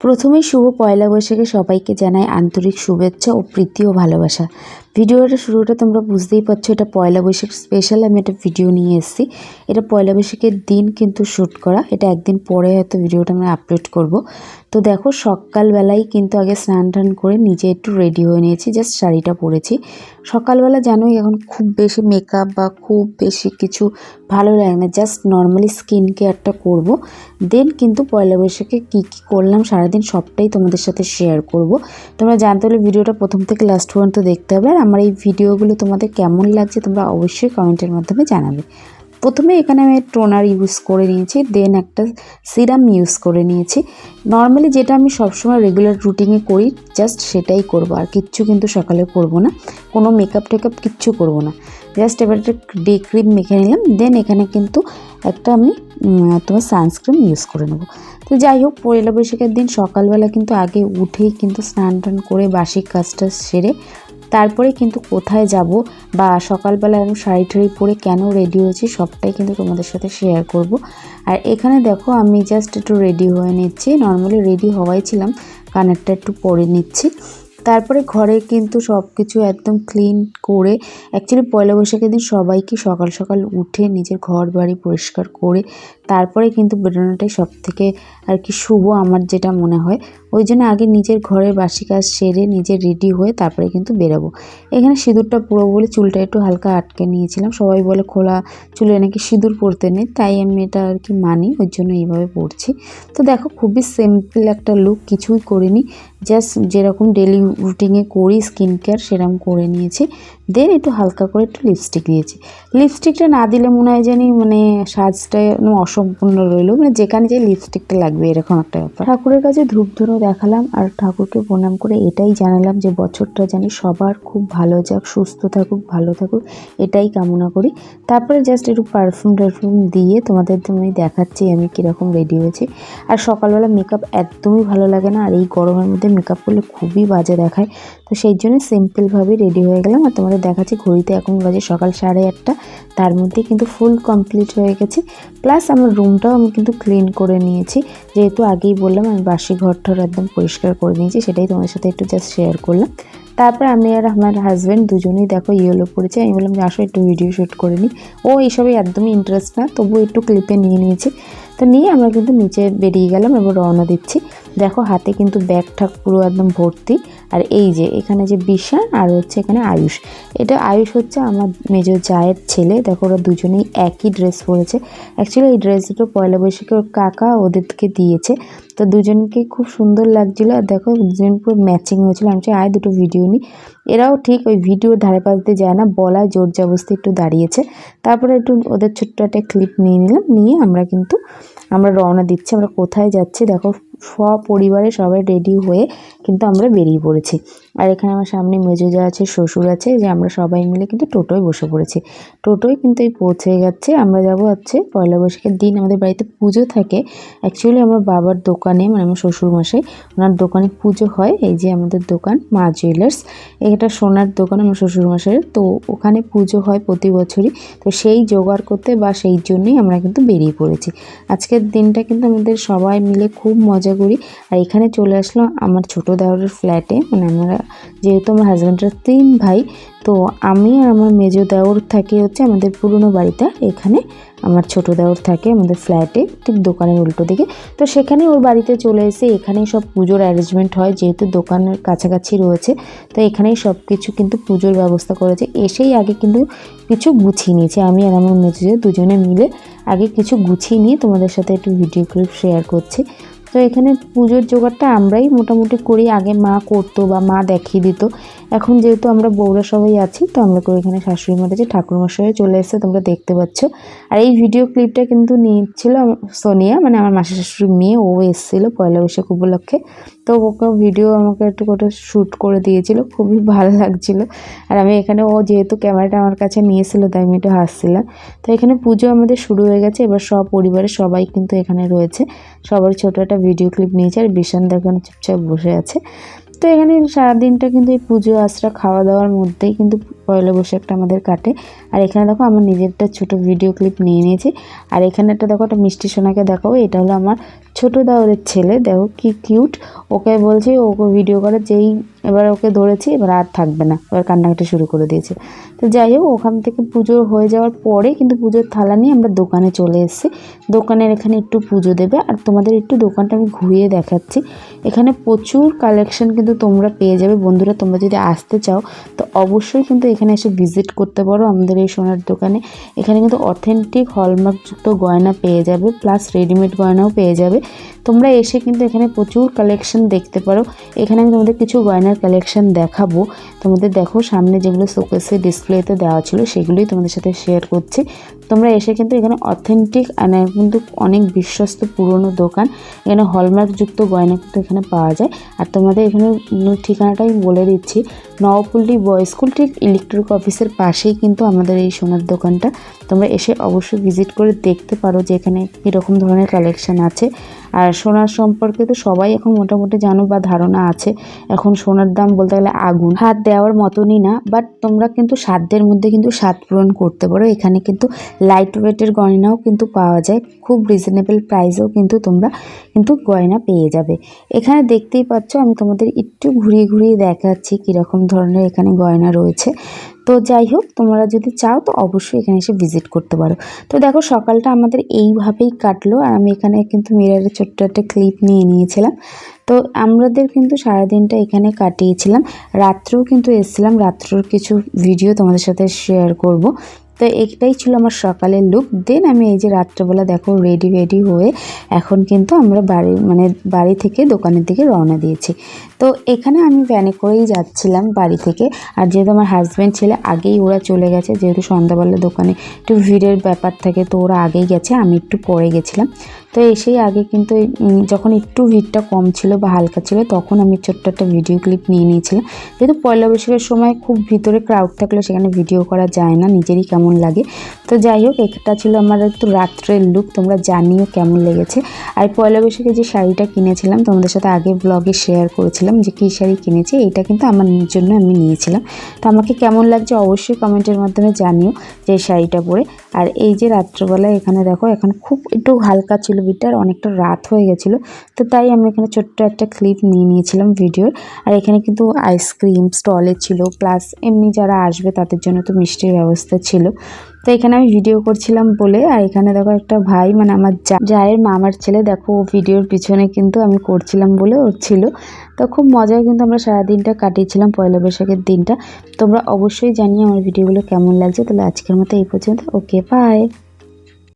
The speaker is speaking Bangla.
প্রথমেই শুভ পয়লা বৈশাখে সবাইকে জানাই আন্তরিক শুভেচ্ছা ও প্রীতি ও ভালোবাসা। ভিডিওটা শুরুটা তোমরা বুঝতেই পারছ, এটা পয়লা বৈশাখ স্পেশাল আমি একটা ভিডিও নিয়ে এসেছি। এটা পয়লা বৈশাখের দিন কিন্তু শ্যুট করা, এটা একদিন পরে হয়তো ভিডিওটা আমরা আপলোড করব। তো দেখো সকালবেলাই কিন্তু আগে স্নান টান করে নিজে একটু রেডি হয়ে নিয়েছি জাস্ট শাড়িটা পরেছি। সকালবেলা জানোই এখন খুব বেশি মেকআপ বা খুব বেশি কিছু ভালো লাগে না জাস্ট নর্মালি স্কিন কেয়ারটা করব। দেন কিন্তু পয়লা বৈশাখে কী কী করলাম, সারাদিন সবটাই তোমাদের সাথে শেয়ার করব। তোমরা জানতে হলে ভিডিওটা প্রথম থেকে লাস্ট পর্যন্ত দেখতে হবে, আর আমার এই ভিডিওগুলো তোমাদের কেমন লাগছে তোমরা অবশ্যই কমেন্টের মাধ্যমে জানাবে। প্রথমে এখানে আমি টোনার ইউজ করে নিয়েছি, দেন একটা সিরাম ইউজ করে নিয়েছি। নর্মালি যেটা আমি সবসময় রেগুলার রুটিনে করি, জাস্ট সেটাই করব আর কিচ্ছু কিন্তু সকালে করব না, কোনো মেকআপ টেকআপ কিচ্ছু করব না। জাস্ট এবার একটা ডে ক্রিম মেখে নিলাম, দেন এখানে কিন্তু একটা আমি তোমার সানস্ক্রিন ইউজ করে নেব। তো যাই হোক, পয়লা বৈশাখের দিন সকালবেলা কিন্তু আগে উঠেই কিন্তু স্নান টান করে বাসি কাজটা সেরে তারপরে কিন্তু কোথায় যাব বা সকালবেলা আমি শাড়ি টাড়ি পরে কেন রেডি হয়েছি সবটাই কিন্তু তোমাদের সাথে শেয়ার করব। আর এখানে দেখো আমি জাস্ট একটু রেডি হয়ে নিচ্ছি। নর্মালি রেডি হওয়াই ছিলাম, কানেরটা একটু পরে নিচ্ছি। তারপরে ঘরে কিন্তু সব কিছু একদম ক্লিন করে অ্যাকচুয়ালি পয়লা বৈশাখের দিন সবাইকে সকাল সকাল উঠে নিজের ঘর বাড়ি পরিষ্কার করে, তারপরে কিন্তু বেরোনোটাই সব থেকে আর কি শুভ আমার যেটা মনে হয়। ওই জন্য আগে নিজের ঘরের বাসি কাজ সেরে নিজে রেডি হয়ে তারপরে কিন্তু বেরোবো। এখানে সিঁদুরটা পুরো বলে চুলটা একটু হালকা আটকে নিয়েছিলাম। সবাই বলে খোলা চুলে নাকি সিঁদুর পরতে নেই, তাই আমি এটা আর কি মানি, ওই জন্য এইভাবে পরছি তো দেখো খুবই সিম্পল একটা লুক কিছুই করিনি। জাস্ট যেরকম ডেলি রুটিনে করি স্কিন কেয়ার সেরকম করে নিয়েছি। দেন একটু হালকা করে একটু লিপস্টিক দিয়েছি লিপস্টিকটা না দিলে মনে হয় জানি মানে সাজটা অসম্পূর্ণ রইল। মানে যেখানে যে লিপস্টিকটা লাগবে, এরকম একটা ব্যাপার। ঠাকুরের কাছে ধূপ ধুনো দেখালাম আর ঠাকুরকে প্রণাম করে এটাই জানালাম যে বছরটা জানি সবার খুব ভালো যাক, সুস্থ থাকুক, ভালো থাকুক, এটাই কামনা করি। তারপরে জাস্ট একটু পারফিউম টারফিউম দিয়ে তোমাদের আমি দেখাচ্ছি আমি কীরকম রেডি হয়েছি। আর সকালবেলা মেকআপ একদমই ভালো লাগে না। আর এই গরমের মধ্যে মেকআপ করলে খুবই বাজে দেখায়। তো সেই জন্য সিম্পলভাবেই রেডি হয়ে গেলাম। আর তোমাদের দেখাচ্ছি, ঘড়িতে এখন বাজে সকাল সাড়ে আটটা। তার মধ্যে কিন্তু ফুল কমপ্লিট হয়ে গেছে। প্লাস আমার রুমটাও আমি কিন্তু ক্লিন করে নিয়েছি। যেহেতু আগেই বললাম, আমি বাসি ঘরটার একদম পরিষ্কার করে নিয়েছি, সেটাই তোমাদের সাথে একটু জাস্ট শেয়ার করলাম। তারপর আমি আর আমার হাজব্যান্ড দুজনেই দেখো ইয়েলো পড়েছে। আমি বললাম যে আসো একটু ভিডিও শ্যুট করে নিই ও এইসবে একদমই ইন্টারেস্ট না তবু একটু ক্লিপে নিয়ে নিয়েছি। তো নিয়ে আমরা কিন্তু নিচে বেরিয়ে গেলাম এবং রওনা দিচ্ছি। দেখো হাতে কিন্তু ব্যাগটা পুরো একদম ভর্তি। আর এই যে এখানে যে বিশান আর হচ্ছে এখানে আয়ুষ। এটা আয়ুষ হচ্ছে আমার মেজর জায়ের ছেলে। দেখো ওরা দুজনেই একই ড্রেস পরেছে। অ্যাকচুয়ালি এই ড্রেস দুটো পয়লা বৈশাখে ওর কাকা ওদেরকে দিয়েছে। তো দুজনকে খুব সুন্দর লাগছিল। আর দেখো দুজন পুরো ম্যাচিং হয়েছিল। আমি চাই আয়, দুটো ভিডিও নিই এরাও ঠিক ওই ভিডিওর ধারে পাশ দিয়ে যায় না। বলায় জোর জবস্তি একটু দাঁড়িয়েছে। তারপরে একটু ওদের ছোট্ট একটা ক্লিপ নিয়ে নিলাম। নিয়ে আমরা কিন্তু আমরা রওনা দিচ্ছি আমরা কোথায় যাচ্ছি দেখো। সপরিবারে সবাই রেডি হয়ে কিন্তু আমরা বেরিয়ে পড়েছি। আর এখানে আমার সামনে মেজো যা আছে, শ্বশুর আছে, যে আমরা সবাই মিলে কিন্তু টোটোয় বসে পড়েছি। টোটোয় কিন্তু এই পৌঁছে যাচ্ছে আমরা যাব হচ্ছে পয়লা বৈশাখের দিন। আমাদের বাড়িতে পুজো থাকে। অ্যাকচুয়ালি আমার বাবার দোকানে মানে আমার শ্বশুর মশাই ওনার দোকানে পুজো হয়। এই যে আমাদের দোকান, মা জুয়েলার্স এটা সোনার দোকান আমার শ্বশুর মশাইয়ের তো ওখানে পুজো হয় প্রতি বছরই। তো সেই জোগাড় করতে বা সেই জন্যই আমরা কিন্তু বেরিয়ে পড়েছি। আজকের দিনটা কিন্তু আমাদের সবাই মিলে খুব মজা করি। আর এখানে চলে আসলো আমার ছোটো দেওয়ারের ফ্ল্যাটে মানে আমরা যেহেতু আমার হাজব্যান্ডের তিন ভাই, তো আমি আর আমার মেজো দেওর থাকি হচ্ছে আমাদের পুরনো বাড়িটা। এখানে আমার ছোটো দেওর থাকে আমাদের ফ্ল্যাটে ঠিক দোকানের উল্টো দিকে। তো সেখানে ওর বাড়িতে চলে এসে এখানেই সব পুজোর অ্যারেঞ্জমেন্ট হয়, যেহেতু দোকানের কাছাকাছি রয়েছে। তো এখানেই সব কিছু কিন্তু পুজোর ব্যবস্থা করেছে। এসেই আগে কিন্তু কিছু গুছিয়ে নিয়েছে। আমি আর আমার মেজো দুজনে মিলে আগে কিছু গুছিয়ে নিয়ে তোমাদের সাথে একটু ভিডিও ক্লিপ শেয়ার করছি। তো এখানে পুজোর জোগাড়টা আমরাই মোটামুটি করি। আগে মা করতো বা মা দেখিয়ে দিত। এখন যেহেতু আমরা বউরা সবাই আছি, তো আমরা করে এখানে শাশুড়ি মাঠে যে ঠাকুরমশাই চলে এসেছে, তোমরা দেখতে পাচ্ছ। আর এই ভিডিও ক্লিপটা কিন্তু নিচ্ছিল সোনিয়া মানে আমার মাসি শাশুড়ির মেয়ে, ও এসেছিল পয়লা বৈশাখ উপলক্ষে। তো ওকে ভিডিও আমাকে একটু করে শ্যুট করে দিয়েছিল, খুবই ভালো লাগছিল। আর আমি এখানে, ও যেহেতু ক্যামেরাটা আমার কাছে নিয়েছিল, তাই আমি একটু হাসছিলাম। তো এখানে পুজো আমাদের শুরু হয়ে গেছে, এবার সব পরিবারের সবাই কিন্তু এখানে রয়েছে। সবার ছোটো একটা ভিডিও ক্লিপ নিয়েছে আর বিশান দেখানো চুপচাপ বসে আছে। তো এখানে সারাদিনটা কিন্তু এই পুজো, আশ্রা খাওয়া দাওয়ার মধ্যেই কিন্তু পয়লা বৈশাখটা আমাদের কাটে। আর এখানে দেখো আমার নিজের একটা ছোটো ভিডিও ক্লিপ নিয়ে নিয়েছি। আর এখানে একটা দেখো একটা মিষ্টি সোনাকে দেখাবো। এটা হলো আমার ছোটো দাওরের ছেলে। দেখো কি কিউট ওকে বলছি ওকে ভিডিও করে যেই এবার ওকে ধরেছি, এবার আর থাকবে না। এবার কান্নাকাটি শুরু করে দিয়েছে। তো যাই হোক, ওখান থেকে পুজো হয়ে যাওয়ার পরে কিন্তু পুজোর থালা নিয়ে আমরা দোকানে চলে এসেছি। দোকানের এখানে একটু পুজো দেবে। আর তোমাদের একটু দোকানটা আমি ঘুরিয়ে দেখাচ্ছি। এখানে প্রচুর কালেকশন কিন্তু তোমরা পেয়ে যাবে। বন্ধুরা, তোমরা যদি আসতে চাও, তো অবশ্যই কিন্তু এখানে এসে ভিজিট করতে পারো আমাদের এই সোনার দোকানে। এখানে কিন্তু অথেন্টিক হলমার্কযুক্ত গয়না পেয়ে যাবে প্লাস রেডিমেড গয়নাও পেয়ে যাবে। তোমরা এসে কিন্তু এখানে প্রচুর কালেকশন দেখতে পারো। এখানে আমি তোমাদের কিছু গয়নার কালেকশন দেখাবো। তোমাদের দেখো সামনে যেগুলো শোকেসে ডিসপ্লেতে দেওয়া ছিল, সেগুলোই তোমাদের সাথে শেয়ার করছি। তোমরা এসে কিন্তু এখানে অথেন্টিক মানে কিন্তু অনেক বিশ্বস্ত পুরনো দোকান। এখানে হলমার্কযুক্ত গয়না কিন্তু এখানে পাওয়া যায়। আর তোমাদের এখানে ঠিকানাটাই বলে দিচ্ছি। নবপল্লী বয় স্কুল ঠিক ইলেকট্রিক অফিসের পাশেই কিন্তু আমাদের এই সোনার দোকানটা। তোমরা এসে অবশ্যই ভিজিট করে দেখতে পারো যে এখানে কীরকম ধরনের কালেকশান আছে। আর সোনার সম্পর্কে তো সবাই এখন মোটামুটি জানো বা ধারণা আছে। এখন সোনার দাম বলতে গেলে আগুন। হাত দেওয়ার মতনই না বাট তোমরা কিন্তু সাধ্যের মধ্যে কিন্তু স্বাদ পূরণ করতে পারো। এখানে কিন্তু লাইট ওয়েটের গয়নাও কিন্তু পাওয়া যায়। খুব রিজনেবল প্রাইসেও কিন্তু তোমরা কিন্তু গয়না পেয়ে যাবে। এখানে দেখতেই পাচ্ছ, আমি তোমাদের একটু ঘুরিয়ে ঘুরিয়ে দেখাচ্ছি কীরকম ধরনের এখানে গয়না রয়েছে। তো যাই হোক, তোমরা যদি চাও তো অবশ্যই এখানে এসে ভিজিট করতে পারো। তো দেখো, সকালটা আমাদের এইভাবেই কাটলো আর আমি এখানে কিন্তু মিরারের ছোট্ট একটা ক্লিপ নিয়ে নিয়েছিলাম। তো আমাদের কিন্তু সারাদিনটা এখানে কাটিয়েছিলাম। রাত্রেও কিন্তু এসেছিলাম। রাত্রের কিছু ভিডিও তোমাদের সাথে শেয়ার করব। তো এটাই ছিল আমার সকালের লুক দেন আমি এই যে রাত্রেবেলা দেখো রেডি রেডি হয়ে এখন কিন্তু আমরা বাড়ি মানে বাড়ি থেকে দোকানের দিকে রওনা দিয়েছি। তো এখানে আমি ভ্যানে করেই যাচ্ছিলাম বাড়ি থেকে। আর যেহেতু আমার হাজব্যান্ড ছেলে, আগেই ওরা চলে গেছে। যেহেতু সন্ধ্যাবেলা দোকানে একটু ভিড়ের ব্যাপার থাকে, তো ওরা আগেই গেছে, আমি একটু পরে গেছিলাম। তো এসেই আগে কিন্তু যখন একটু ভিড়টা কম ছিল বা হালকা ছিল, তখন আমি ছোট্ট একটা ভিডিও ক্লিপ নিয়ে নিয়েছিলাম। যেহেতু পয়লা বৈশাখের সময় খুব ভিতরে ক্রাউড থাকলে সেখানে ভিডিও করা যায় না, নিজেরই কেমন লাগে। তো যাই হোক, এটা ছিল আমার একটু রাত্রের লুক তোমরা জানিও কেমন লেগেছে। আর পয়লা বৈশাখে যে শাড়িটা কিনেছিলাম, তোমাদের সাথে আগে ব্লগে শেয়ার করেছিলাম যে কী শাড়ি কিনেছি এইটা কিন্তু আমার জন্য আমি নিয়েছিলাম। তো আমাকে কেমন লাগছে অবশ্যই কমেন্টের মাধ্যমে জানিও যে শাড়িটা পরে। আর এই যে রাত্রবেলায় এখানে দেখো, এখন খুব একটু হালকা ছিল বিটার অনেকটা রাত হয়ে গেছিল। তো তাই আমি এখানে ছোট্ট একটা ক্লিপ নিয়ে নিয়েছিলাম ভিডিওর আর এখানে কিন্তু আইসক্রিম স্টলে ছিল প্লাস এমনি যারা আসবে তাদের জন্য তো মিষ্টির ব্যবস্থা ছিল। তো এখানে আমি ভিডিও করছিলাম বলে, আর এখানে দেখো একটা ভাই মানে আমার জায়ের মামার ছেলে, দেখো ও ভিডিওর পিছনে কিন্তু আমি করছিলাম বলে ওর ছিল। তো খুব মজায় কিন্তু আমরা সারাদিনটা কাটিয়েছিলাম পয়লা বৈশাখের দিনটা। তোমরা অবশ্যই জানিয়ে আমার ভিডিওগুলো কেমন লাগছে, তাহলে আজকের মতো এই পর্যন্ত। Okay bye